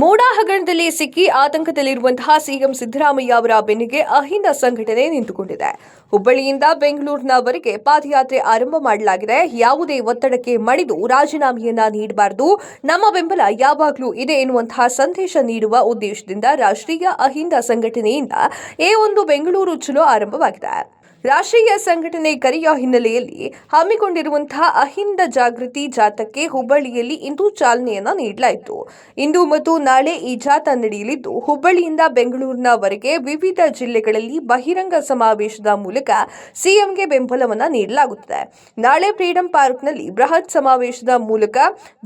ಮೋಡ ಹಗರಣದಲ್ಲಿ ಸಿಕ್ಕಿ ಆತಂಕದಲ್ಲಿರುವಂತಹ ಸಿಎಂ ಸಿದ್ದರಾಮಯ್ಯ ಅವರ ಬೆನ್ನಿಗೆ ಅಹಿಂದ ಸಂಘಟನೆ ನಿಂತುಕೊಂಡಿದೆ. ಹುಬ್ಬಳ್ಳಿಯಿಂದ ಬೆಂಗಳೂರಿನವರೆಗೆ ಪಾದಯಾತ್ರೆ ಆರಂಭ ಮಾಡಲಾಗಿದೆ. ಯಾವುದೇ ಒತ್ತಡಕ್ಕೆ ಮಣಿದು ರಾಜೀನಾಮೆಯನ್ನ ನೀಡಬಾರದು. ನಮ್ಮ ಬೆಂಬಲ ಯಾವಾಗಲೂ ಇದೆ ಎನ್ನುವಂತಹ ಸಂದೇಶ ನೀಡುವ ಉದ್ದೇಶದಿಂದ ರಾಷ್ಟ್ರೀಯ ಅಹಿಂದ ಸಂಘಟನೆಯಿಂದ ಎ ಒಂದು ಬೆಂಗಳೂರು ಚಲೋ ಆರಂಭವಾಗಿದೆ. ರಾಷ್ಟ್ರೀಯ ಸಂಘಟನೆ ಕರೆಯ ಹಿನ್ನೆಲೆಯಲ್ಲಿ ಹಮ್ಮಿಕೊಂಡಿರುವಂತಹ ಅಹಿಂದ ಜಾಗೃತಿ ಜಾಥಾಕ್ಕೆ ಹುಬ್ಬಳ್ಳಿಯಲ್ಲಿ ಇಂದು ಚಾಲನೆಯನ್ನ ನೀಡಲಾಯಿತು. ಇಂದು ಮತ್ತು ನಾಳೆ ಈ ಜಾಥಾ ನಡೆಯಲಿದ್ದು, ಹುಬ್ಬಳ್ಳಿಯಿಂದ ಬೆಂಗಳೂರಿನವರೆಗೆ ವಿವಿಧ ಜಿಲ್ಲೆಗಳಲ್ಲಿ ಬಹಿರಂಗ ಸಮಾವೇಶದ ಮೂಲಕ ಸಿಎಂಗೆ ಬೆಂಬಲವನ್ನ ನೀಡಲಾಗುತ್ತದೆ. ನಾಳೆ ಫ್ರೀಡಂ ಪಾರ್ಕ್ನಲ್ಲಿ ಬೃಹತ್ ಸಮಾವೇಶದ ಮೂಲಕ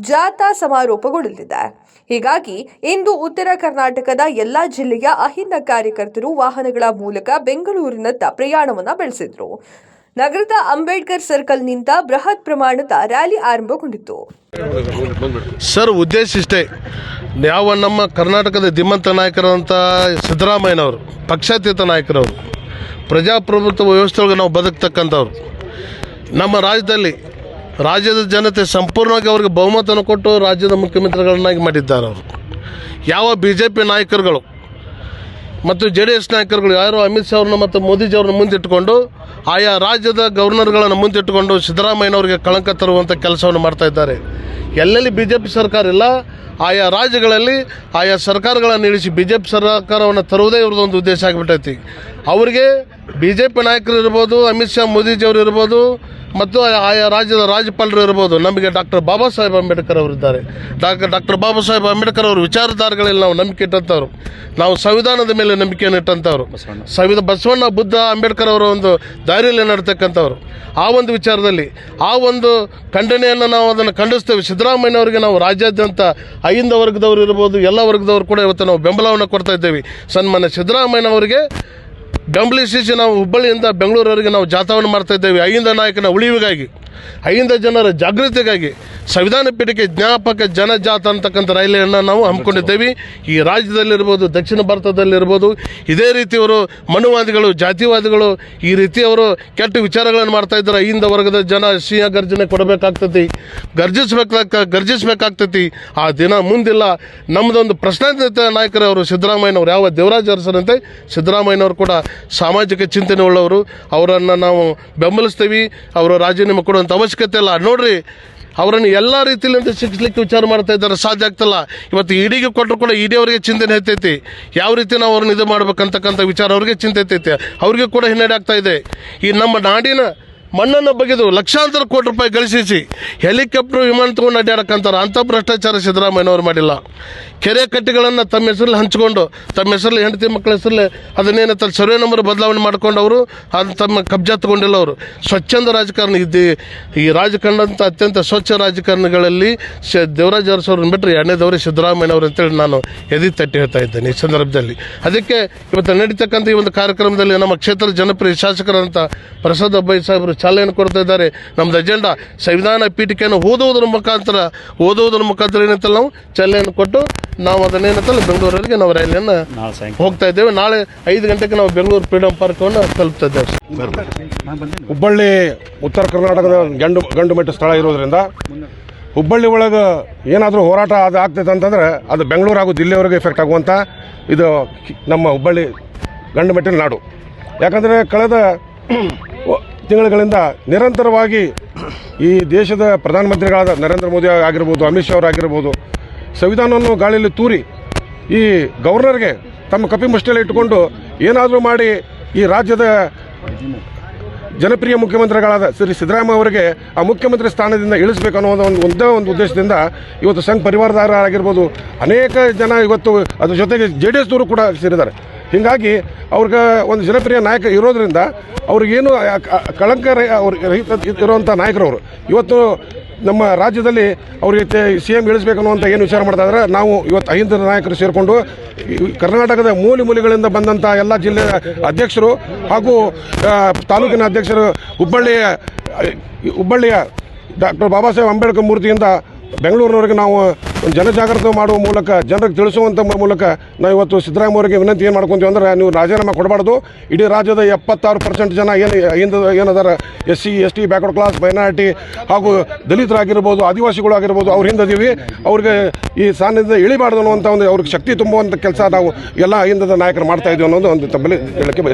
ಜಾಥಾ ಸಮಾರೋಪಗೊಳ್ಳಲಿದೆ. ಹೀಗಾಗಿ ಇಂದು ಉತ್ತರ ಕರ್ನಾಟಕದ ಎಲ್ಲಾ ಜಿಲ್ಲೆಯ ಅಹಿಂದ ಕಾರ್ಯಕರ್ತರು ವಾಹನಗಳ ಮೂಲಕ ಬೆಂಗಳೂರಿನತ್ತ ಪ್ರಯಾಣವನ್ನು ಬೆಳೆಸಿದ್ರು. ನಗರದ ಅಂಬೇಡ್ಕರ್ ಸರ್ಕಲ್ನಿಂದ ಬೃಹತ್ ಪ್ರಮಾಣದ ರ್ಯಾಲಿ ಆರಂಭಗೊಂಡಿತು ಸರ್, ಉದ್ದೇಶ ಇಷ್ಟೇ. ಯಾವ ನಮ್ಮ ಕರ್ನಾಟಕದ ಧೀಮಂತ ನಾಯಕರಂತ ಸಿದ್ದರಾಮಯ್ಯನವರು, ಪಕ್ಷಾತೀತ ನಾಯಕರವರು, ಪ್ರಜಾಪ್ರಭುತ್ವ ವ್ಯವಸ್ಥೆಯೊಳಗೆ ನಾವು ಬದುಕ್ತಕ್ಕಂಥವ್ರು, ನಮ್ಮ ರಾಜ್ಯದಲ್ಲಿ ರಾಜ್ಯದ ಜನತೆ ಸಂಪೂರ್ಣವಾಗಿ ಅವ್ರಿಗೆ ಬಹುಮತವನ್ನು ಕೊಟ್ಟು ರಾಜ್ಯದ ಮುಖ್ಯಮಂತ್ರಿಗಳನ್ನಾಗಿ ಮಾಡಿದ್ದಾರೆ ಅವರು. ಯಾವ ಬಿ ಜೆ ಪಿ ನಾಯಕರುಗಳು ಮತ್ತು ಜೆ ಡಿ ಎಸ್ ನಾಯಕರುಗಳು ಯಾರು ಅಮಿತ್ ಶಾ ಅವ್ರನ್ನ ಮತ್ತು ಮೋದಿಜಿ ಅವ್ರನ್ನ ಮುಂದಿಟ್ಟುಕೊಂಡು ಆಯಾ ರಾಜ್ಯದ ಗವರ್ನರ್ಗಳನ್ನು ಮುಂದಿಟ್ಟುಕೊಂಡು ಸಿದ್ದರಾಮಯ್ಯನವರಿಗೆ ಕಳಂಕ ತರುವಂಥ ಕೆಲಸವನ್ನು ಮಾಡ್ತಾ ಇದ್ದಾರೆ. ಎಲ್ಲೆಲ್ಲಿ ಬಿ ಜೆ ಪಿ ಸರ್ಕಾರ ಇಲ್ಲ, ಆಯಾ ರಾಜ್ಯಗಳಲ್ಲಿ ಆಯಾ ಸರ್ಕಾರಗಳನ್ನು ಇಳಿಸಿ ಬಿ ಜೆ ಪಿ ಸರ್ಕಾರವನ್ನು ತರುವುದೇ ಇವ್ರದ್ದೊಂದು ಉದ್ದೇಶ ಆಗಿಬಿಟ್ಟೈತಿ ಅವರಿಗೆ ಬಿ ಜೆ ಪಿ ನಾಯಕರು ಇರ್ಬೋದು ಅಮಿತ್ ಶಾ ಮೋದಿಜಿಯವರು ಇರ್ಬೋದು ಮತ್ತು ಆಯಾ- ರಾಜ್ಯದ ರಾಜ್ಯಪಾಲರು ಇರ್ಬೋದು. ನಮಗೆ ಡಾಕ್ಟರ್ ಬಾಬಾ ಸಾಹೇಬ್ ಅಂಬೇಡ್ಕರ್ ಅವರಿದ್ದಾರೆ ಡಾಕ್ಟರ್ ಡಾಕ್ಟರ್ ಬಾಬಾ ಸಾಹೇಬ್ ಅಂಬೇಡ್ಕರ್ ಅವರು ವಿಚಾರಧಾರೆಗಳಲ್ಲಿ ನಾವು ನಂಬಿಕೆ ಇಟ್ಟಂಥವ್ರು ನಾವು ಸಂವಿಧಾನದ ಮೇಲೆ ನಂಬಿಕೆಯನ್ನು ಇಟ್ಟಂಥವ್ರು ಸಂವಿಧಾನ ಬಸವಣ್ಣ ಬುದ್ಧ ಅಂಬೇಡ್ಕರ್ ಅವರ ಒಂದು ದಾರಿಯಲ್ಲಿ ನಡ್ತಕ್ಕಂಥವ್ರು. ಆ ಒಂದು ವಿಚಾರದಲ್ಲಿ ಆ ಒಂದು ಖಂಡನೆಯನ್ನು ನಾವು ಅದನ್ನು ಖಂಡಿಸ್ತೇವೆ. ಸಿದ್ದರಾಮಯ್ಯನವರಿಗೆ ನಾವು ರಾಜ್ಯಾದ್ಯಂತ ಐಂದ ವರ್ಗದವರು ಇರ್ಬೋದು ಎಲ್ಲ ವರ್ಗದವರು ಕೂಡ ಇವತ್ತು ನಾವು ಬೆಂಬಲವನ್ನು ಕೊಡ್ತಾ ಇದ್ದೇವೆ. ಸನ್ಮಾನ್ಯ ಸಿದ್ದರಾಮಯ್ಯನವರಿಗೆ ಶಿಶಿ ನಾವು ಹುಬ್ಬಳ್ಳಿಯಿಂದ ಬೆಂಗಳೂರವರೆಗೆ ನಾವು ಜಾಥಾವನ್ನು ಮಾಡ್ತಾ ಇದ್ದೇವೆ. ಅಹಿಂದ ನಾಯಕನ ಉಳಿವಿಗಾಗಿ ಅಹಿಂದ ಜನರ ಜಾಗೃತಿಗಾಗಿ ಸಂವಿಧಾನ ಪೀಠಕ್ಕೆ ಜ್ಞಾಪಕ ಜನಜಾತ ಅಂತಕ್ಕಂಥ ರೈಲನ್ನು ನಾವು ಹಮ್ಮಿಕೊಂಡಿದ್ದೇವೆ. ಈ ರಾಜ್ಯದಲ್ಲಿರ್ಬೋದು, ದಕ್ಷಿಣ ಭಾರತದಲ್ಲಿರ್ಬೋದು, ಇದೇ ರೀತಿ ಅವರು ಮನುವಾದಿಗಳು, ಜಾತಿವಾದಿಗಳು, ಈ ರೀತಿ ಅವರು ಕೆಟ್ಟ ವಿಚಾರಗಳನ್ನು ಮಾಡ್ತಾ ಇದ್ದಾರೆ. ಹಿಂದ ವರ್ಗದ ಜನ ಸಿಂಹ ಗರ್ಜನೆ ಕೊಡಬೇಕಾಗ್ತತಿ ಗರ್ಜಿಸ್ಬೇಕಾಗ ಗರ್ಜಿಸ್ಬೇಕಾಗ್ತತಿ. ಆ ದಿನ ಮುಂದಿಲ್ಲ. ನಮ್ಮದೊಂದು ಪ್ರಶ್ನಾತೀತ ನಾಯಕರವರು ಸಿದ್ದರಾಮಯ್ಯನವರು. ಯಾವ ದೇವರಾಜ ಅರಸರಂತೆ ಸಿದ್ದರಾಮಯ್ಯನವರು ಕೂಡ ಸಾಮಾಜಿಕ ಚಿಂತನೆ ಉಳ್ಳವರು. ಅವರನ್ನು ನಾವು ಬೆಂಬಲಿಸ್ತೀವಿ. ಅವರು ರಾಜೀನಾಮೆ ಕೊಡುವಂಥ ಅವಶ್ಯಕತೆ ಇಲ್ಲ. ನೋಡ್ರಿ ಅವರನ್ನು ಎಲ್ಲ ರೀತಿಯಲ್ಲಿ ಶಿಕ್ಷಲಿಕ್ಕೆ ವಿಚಾರ ಮಾಡ್ತಾ ಇದ್ದಾರೆ. ಸಾಧ್ಯ ಆಗ್ತಲ್ಲ? ಇವತ್ತು ಇಡಿಗೆ ಕೊಟ್ಟರು ಕೂಡ ಇಡಿ ಅವರಿಗೆ ಚಿಂತನೆ ಹೆಚ್ಚೈತಿ ಯಾವ ರೀತಿ ನಾವು ಅವ್ರನ್ನ ಇದು ಮಾಡ್ಬೇಕಂತಕ್ಕಂಥ ವಿಚಾರ ಅವ್ರಿಗೆ ಚಿಂತೆ ಐತೈತೆ ಅವ್ರಿಗೆ ಕೂಡ ಹಿನ್ನಡೆ ಆಗ್ತಾ ಇದೆ. ಈ ನಮ್ಮ ನಾಡಿನ ಮಣ್ಣನ್ನು ಬಗೆದು ಲಕ್ಷಾಂತರ ಕೋಟಿ ರೂಪಾಯಿ ಗಳಿಸಿಸಿ ಹೆಲಿಕಾಪ್ಟರ್ ವಿಮಾನ ತಗೊಂಡು ಅಡ್ಡಾಡಕ್ಕಂತಾರೆ ಅಂಥ ಭ್ರಷ್ಟಾಚಾರ ಸಿದ್ದರಾಮಯ್ಯನವರು ಮಾಡಿಲ್ಲ. ಕೆರೆ ಕಟ್ಟೆಗಳನ್ನು ತಮ್ಮ ಹೆಸರಲ್ಲಿ ಹಂಚಿಕೊಂಡು, ತಮ್ಮ ಹೆಸರಲ್ಲಿ ಹೆಂಡತಿ ಮಕ್ಕಳ ಹೆಸರಲ್ಲಿ ಅದನ್ನೇನಂತ ಸರ್ವೆ ನಂಬರ್ ಬದಲಾವಣೆ ಮಾಡ್ಕೊಂಡು ಅವರು ಅದು ತಮ್ಮ ಕಬ್ಜಾ ತಗೊಂಡಿಲ್ಲ ಅವರು. ಸ್ವಚ್ಛಂದ ರಾಜಕಾರಣ ಇದ್ದು ಈ ರಾಜಕಾರಣದಂಥ ಅತ್ಯಂತ ಸ್ವಚ್ಛ ರಾಜಕಾರಣಿಗಳಲ್ಲಿ ಶ ದೇವರಾಜ ಅರಸವ್ರನ್ನ ಬಿಟ್ಟರೆ ಎರಡನೇದವರೇ ಸಿದ್ದರಾಮಯ್ಯನವರು ಅಂತೇಳಿ ನಾನು ಎದಿ ತಟ್ಟಿ ಹೇಳ್ತಾ ಇದ್ದೇನೆ ಈ ಸಂದರ್ಭದಲ್ಲಿ. ಅದಕ್ಕೆ ಇವತ್ತು ನಡೀತಕ್ಕಂಥ ಈ ಒಂದು ಕಾರ್ಯಕ್ರಮದಲ್ಲಿ ನಮ್ಮ ಕ್ಷೇತ್ರದ ಜನಪ್ರಿಯ ಶಾಸಕರಂತ ಪ್ರಸಾದ್ ಅಬ್ಬಾಯಿ ಸಾಹೇಬರು ಚಾಲನೆಯನ್ನು ಕೊಡ್ತಾ ಇದ್ದಾರೆ. ನಮ್ಮದು ಅಜೆಂಡಾ ಸಂವಿಧಾನ ಪೀಠಿಕೆಯನ್ನು ಓದುವುದರ ಮುಖಾಂತರ ಓದುವುದರ ಮುಖಾಂತರ ಏನಂತಲ್ಲ ನಾವು ಚಾಲನೆಯನ್ನು ಕೊಟ್ಟು ನಾವು ಅದನ್ನೇನಂತಲ್ಲ ಬೆಂಗಳೂರಿಗೆ ನಾವು ರ್ಯಾಲಿಯನ್ನು ನಾಳೆ ಹೋಗ್ತಾ ಇದ್ದೇವೆ. ನಾಳೆ ಐದು ಗಂಟೆಗೆ ನಾವು ಬೆಂಗಳೂರು ಫ್ರೀಡಂ ಪಾರ್ಕನ್ನು ತಲುಪ್ತಾ ಇದ್ದೇವೆ. ಹುಬ್ಬಳ್ಳಿ ಉತ್ತರ ಕರ್ನಾಟಕದ ಗಂಡು ಗಂಡು ಮೆಟ್ಟ ಸ್ಥಳ ಇರೋದ್ರಿಂದ ಹುಬ್ಬಳ್ಳಿ ಒಳಗೆ ಏನಾದರೂ ಹೋರಾಟ ಅದು ಆಗ್ತೈತೆ ಅಂತಂದ್ರೆ ಅದು ಬೆಂಗಳೂರು ಹಾಗೂ ದಿಲ್ಲಿಯವರೆಗೆ ಎಫೆಕ್ಟ್ ಆಗುವಂಥ ಇದು ನಮ್ಮ ಹುಬ್ಬಳ್ಳಿ ಗಂಡು ಮೆಟ್ಟಿನ ನಾಡು. ಯಾಕಂದರೆ ಕಳೆದ ತಿಂಗಳುಗಳಿಂದ ನಿರಂತರವಾಗಿ ಈ ದೇಶದ ಪ್ರಧಾನಮಂತ್ರಿಗಳಾದ ನರೇಂದ್ರ ಮೋದಿ ಆಗಿರ್ಬೋದು, ಅಮಿತ್ ಶಾ ಅವರಾಗಿರ್ಬೋದು, ಸಂವಿಧಾನವನ್ನು ಗಾಳಿಯಲ್ಲಿ ತೂರಿ ಈ ಗವರ್ನರ್ಗೆ ತಮ್ಮ ಕಪಿ ಮುಷ್ಟಿಯಲ್ಲಿ ಇಟ್ಟುಕೊಂಡು ಏನಾದರೂ ಮಾಡಿ ಈ ರಾಜ್ಯದ ಜನಪ್ರಿಯ ಮುಖ್ಯಮಂತ್ರಿಗಳಾದ ಶ್ರೀ ಸಿದ್ದರಾಮಯ್ಯ ಅವರಿಗೆ ಆ ಮುಖ್ಯಮಂತ್ರಿ ಸ್ಥಾನದಿಂದ ಇಳಿಸಬೇಕು ಅನ್ನೋ ಒಂದು ಒಂದೇ ಒಂದು ಉದ್ದೇಶದಿಂದ ಇವತ್ತು ಸಂಘ ಪರಿವಾರದಾರ ಆಗಿರ್ಬೋದು ಅನೇಕ ಜನ ಇವತ್ತು ಅದ್ರ ಜೊತೆಗೆ ಜೆ ಡಿ ಕೂಡ ಸೇರಿದ್ದಾರೆ. ಹೀಗಾಗಿ ಅವ್ರಿಗೆ ಒಂದು ಜನಪ್ರಿಯ ನಾಯಕ ಇರೋದ್ರಿಂದ ಅವ್ರಿಗೇನು ಕಳಂಕ ಅವ್ರ ರಹಿತ ಇರುವಂಥ ನಾಯಕರವರು. ಇವತ್ತು ನಮ್ಮ ರಾಜ್ಯದಲ್ಲಿ ಅವರಿಗೆ ಸಿ ಎಂ ಇಳಿಸ್ಬೇಕನ್ನುವಂಥ ಏನು ವಿಚಾರ ಮಾಡ್ತಾ ನಾವು ಇವತ್ತು ಅಹಿಂದ ನಾಯಕರು ಸೇರಿಕೊಂಡು ಕರ್ನಾಟಕದ ಮೂಲೆ ಮೂಲೆಗಳಿಂದ ಬಂದಂಥ ಎಲ್ಲ ಜಿಲ್ಲೆಯ ಅಧ್ಯಕ್ಷರು ಹಾಗೂ ತಾಲೂಕಿನ ಅಧ್ಯಕ್ಷರು ಹುಬ್ಬಳ್ಳಿಯ ಹುಬ್ಬಳ್ಳಿಯ ಡಾಕ್ಟರ್ ಬಾಬಾ ಸಾಹೇಬ್ ಅಂಬೇಡ್ಕರ್ ಮೂರ್ತಿಯಿಂದ ಬೆಂಗಳೂರಿನವರಿಗೆ ನಾವು ಜನಜಾಗೃತಿ ಮಾಡುವ ಮೂಲಕ, ಜನರಿಗೆ ತಿಳಿಸುವಂಥ ಮೂಲಕ ನಾವು ಇವತ್ತು ಸಿದ್ದರಾಮಯ್ಯ ಅವರಿಗೆ ವಿನಂತಿ ಏನು ಮಾಡ್ಕೊತೀವಿ ಅಂದ್ರೆ ನೀವು ರಾಜೀನಾಮೆ ಕೊಡಬಾರ್ದು ಇಡೀ ರಾಜ್ಯದ ಎಪ್ಪತ್ತಾರು ಪರ್ಸೆಂಟ್ ಜನ ಏನು ಹಿಂದ ಏನದಾರ S C, S T backward class minority ಹಾಗೂ ದಲಿತರಾಗಿರ್ಬೋದು, ಆದಿವಾಸಿಗಳು ಆಗಿರ್ಬೋದು, ಅವ್ರ ಹಿಂದದೀವಿ ಅವ್ರಿಗೆ ಈ ಸ್ಥಾನದಿಂದ ಇಳಿಬಾರ್ದು ಅನ್ನುವಂಥ ಒಂದು ಅವ್ರಿಗೆ ಶಕ್ತಿ ತುಂಬುವಂಥ ಕೆಲಸ ನಾವು ಎಲ್ಲ ಹಿಂದದ ನಾಯಕರು ಮಾಡ್ತಾ ಇದ್ದೀವಿ ಅನ್ನೋದು ಒಂದು ತಮ್ಮಲ್ಲಿ ಹೇಳಕ್ಕೆ.